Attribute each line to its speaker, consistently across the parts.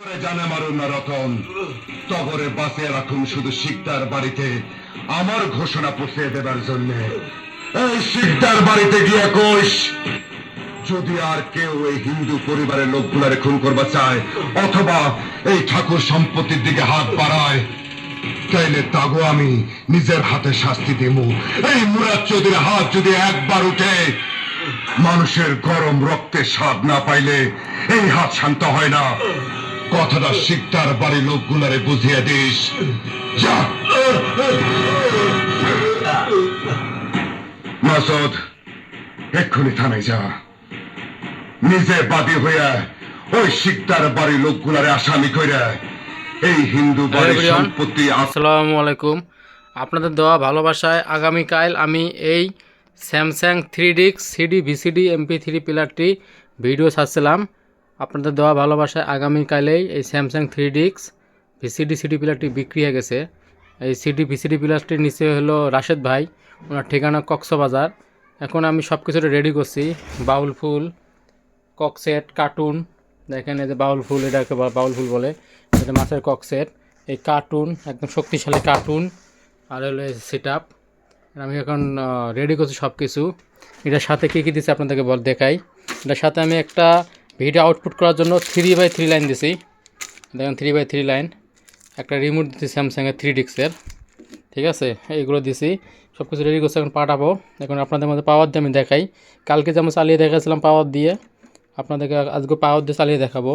Speaker 1: জানে মারুন না রতন। তবরে বাঁচিয়ে রাখুন শুধু শিকদার বাড়িতে। আমার ঘোষণা পৌঁছে দেবার জন্য। এই শিকদার বাড়িতে গিয়ে কোষ যদি আর কেউ এই হিন্দু পরিবারের লোকগুলারে খুন করবা চায়, অথবা এই ঠাকুর সম্পত্তির দিকে হাত বাড়ায় তাগো আমি নিজের হাতে শাস্তি দেব। এই মুরাদ চৌধুরীর হাত যদি একবার উঠে, মানুষের গরম রক্তের স্বাদ না পাইলে এই হাত শান্ত হয় না। কথাটা শিকদার বাড়ির লোকগুলারে বুঝিয়ে দিস। মাসুদ এক্ষুনি থানায় যা। নিজে বাদী হইয়া ওই শিকদার বাড়ি লোকগুলারে আসামি কইরা এই হিন্দু বাড়ির. সম্পত্তি
Speaker 2: আসসালামু আলাইকুম। আপনাদের দেওয়া ভালোবাসায় আগামীকাল আমি এই স্যামসাং থ্রি ডিক্স সিডি ভিসিডি এমপি থ্রি প্লারটি ভিডিও ছাড়ছিলাম। আপনাদের দেওয়া ভালোবাসায় আগামীকালেই এই স্যামসাং থ্রি ডিক্স ভিসিডি সিডি প্লারটি বিক্রি হয়ে গেছে। এই সিডি ভিসিডি প্লারটির নিচে হলো রাশেদ ভাই, ওনার ঠিকানা কক্সবাজার। এখন আমি সব কিছুটা রেডি করছি। বাউল ফুল ককসেট কার্টুন দেখেন এই যে বাউল ফুল এটাকে বাউল ফুল বলে। এটা মাছের ককসেট এই কার্টুন একদম শক্তিশালী কার্টুন আর হলো সেট আপ আমি এখন রেডি করছি সব কিছু এটার সাথে কী কী দিচ্ছি আপনাদেরকে বল দেখাই। এটার সাথে আমি একটা ভিডিও আউটপুট করার জন্য থ্রি বাই থ্রি লাইন দিছি। দেখেন থ্রি বাই থ্রি লাইন একটা রিমোট দিচ্ছি স্যামসাংয়ের থ্রি ডিক্সের ঠিক আছে? এইগুলো দিছি। সব কিছু রেডি করছি, এখন পাঠাবো। এখন আপনাদের মধ্যে পাওয়ার দিয়ে আমি দেখাই। কালকে যেমন চালিয়ে দেখাছিলাম পাওয়ার দিয়ে, আপনাদেরকে আজকে পাওয়ার দিয়ে চালিয়ে দেখাবো।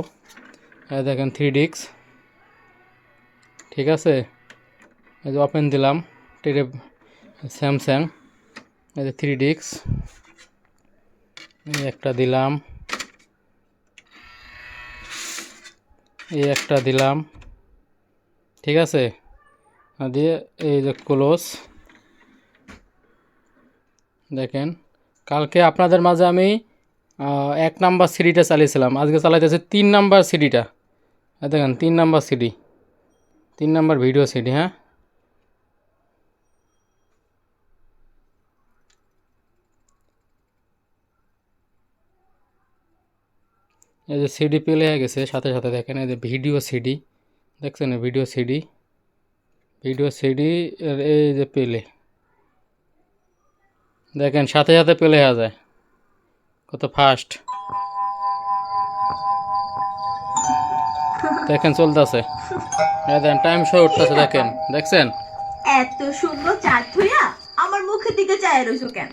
Speaker 2: দেখেন থ্রি ডিক্স ঠিক আছে? এই যে ওপেন দিলাম, টেরে স্যামসাং এই যে থ্রি ডিক্স একটা দিলাম। এই একটা দিলাম। ঠিক আছে? দিয়ে এই যে ক্লোজ দেখেন, কালকে আপনাদের মাঝে আমি এক নাম্বার সিডিটা চালিয়েছিলাম। আজকে চালাইতেছে তিন নাম্বার সিডিটা। দেখেন, তিন নাম্বার সিডি। তিন নাম্বার ভিডিও সিডি হ্যাঁ? এই যে সিডি পেলে হয়ে গেছে সাথে সাথে দেখেন এই যে ভিডিও সিডি দেখছেন ভিডিও সিডি ভিডিও সিডি এই যে পেলে দেখেন সাথে সাথে পেলে হয়ে যায়। কত ফাস্ট দেখেন চলতেছে। দেখেন টাইম শো উঠতেছে দেখেন। দেখছেন?
Speaker 3: এত সুন্দর চাঁদ থইয়া আমার মুখের দিকে চায় রইছো কেন?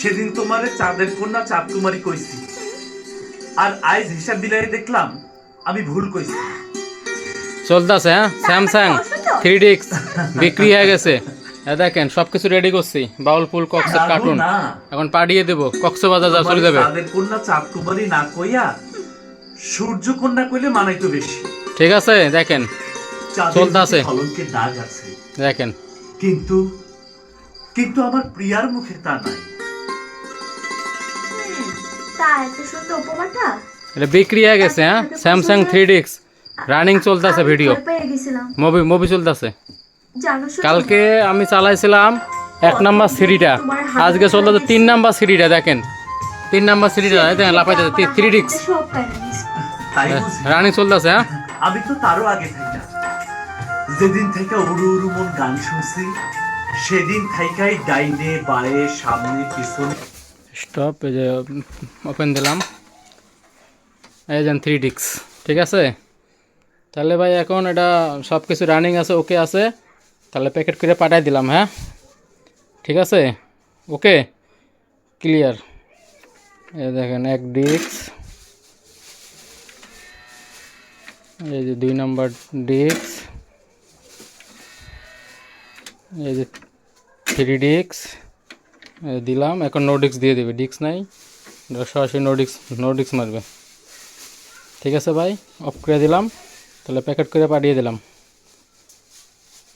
Speaker 4: সেদিন তোমারে চাঁদের কন্যা চাঁদ কুমারী কইছি। আর আইজ হিসাব বিলাই দেখলাম আমি ভুল কইছি।
Speaker 2: চলতেছে হ্যাঁ? স্যামসাং থ্রি ডিক্স বিক্রি হয়ে গেছে। এ দেখেন সব কিছু রেডি করছি। বাউল ফুল কক্সের কার্টুন এখন পাঠিয়ে দেবো কক্সবাজার যা চলে যাবে।
Speaker 4: চাঁদের কন্যা চাঁদ কুমারী না কইয়া সূর্য কন্যা কইলে মানাইতো বেশি।
Speaker 2: ঠিক আছে দেখেন। চলতাছে।
Speaker 4: দাগ আছে।
Speaker 2: দেখেন।
Speaker 4: কিন্তু কিন্তু আমার প্রিয়ার মুখে তা নাই।
Speaker 2: এটা বিক্রি হয়ে গেছে হ্যাঁ? স্যামসাং থ্রি ডিক্স রানিং চলতেছে ভিডিও মুভি মুভি চলতেছে। কালকে আমি চালাইছিলাম এক নাম্বার সিডিটা আজকে চলতেছে তিন নাম্বার সিডিটা দেখেন। তিন নাম্বার সিডিটা দেখেন লাফাইতেছে। থ্রি ডিক্স রানিং চলতেছে হ্যাঁ?
Speaker 4: আমি তো তারও আগে যেদিন থেকে উড়ু উড়ু মন গান শুনছি সেদিন থাইকাই ডাইনে বায়ে সামনে পিছনে
Speaker 2: স্টপ এই যে ওপেন দিলাম। এই যান থ্রি ডিক্স ঠিক আছে? তাহলে ভাই, এখন এটা সব কিছু রানিং আছে ওকে আছে। তাহলে প্যাকেট করে পাঠাই দিলাম হ্যাঁ? ঠিক আছে? ওকে ক্লিয়ার এই দেখেন, এক ডিক্স এই যে, দুই নাম্বার ডিক্স এই যে থ্রি এই দিলাম। এখন নো ডিক্স দিয়ে দেবে। ডিক্স নাই। সরাসরি নো ডিক্স নো ডিক্স মারবে। ঠিক আছে ভাই? অফ করে দিলাম। তাহলে প্যাকেট করে পাঠিয়ে দিলাম।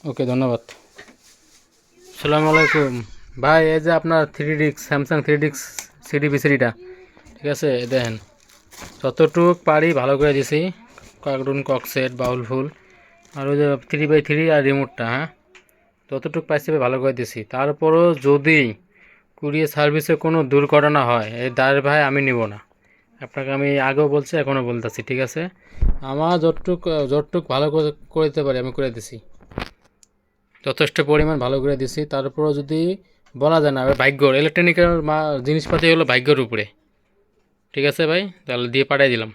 Speaker 2: ওকে ধন্যবাদ। সালাম আলাইকুম। ভাই, এই যে আপনার three discs Samsung three discs CD বিসিডিটা ঠিক আছে? দেখেন। যতটুক পারি ভালো করে দিছি। কার্টুন ককসেট বাউল ফুল। আর ওই যে থ্রি বাই থ্রি আর রিমোটটা হ্যাঁ? যতটুক পাইছি ভালো করে দিছি। তারপরও যদি কুরিয়ার সার্ভিসে কোনো দুর্ঘটনা হয়, এই দায়ের ভাই আমি নিব না। আপনাকে আমি আগেও বলছি, এখনও বলতেছি, ঠিক আছে? আমার যতটুক যতটুক ভালো করে দিতে পারি আমি করে দিছি। যথেষ্ট পরিমাণ ভালো করে দিছি। তারপরেও যদি বলা যায় না ভাগ্য ইলেকট্রনিকের মা, জিনিসপাতি হলো ভাগ্যর উপরে। ঠিক আছে ভাই? তাহলে দিয়ে পাঠিয়ে দিলাম।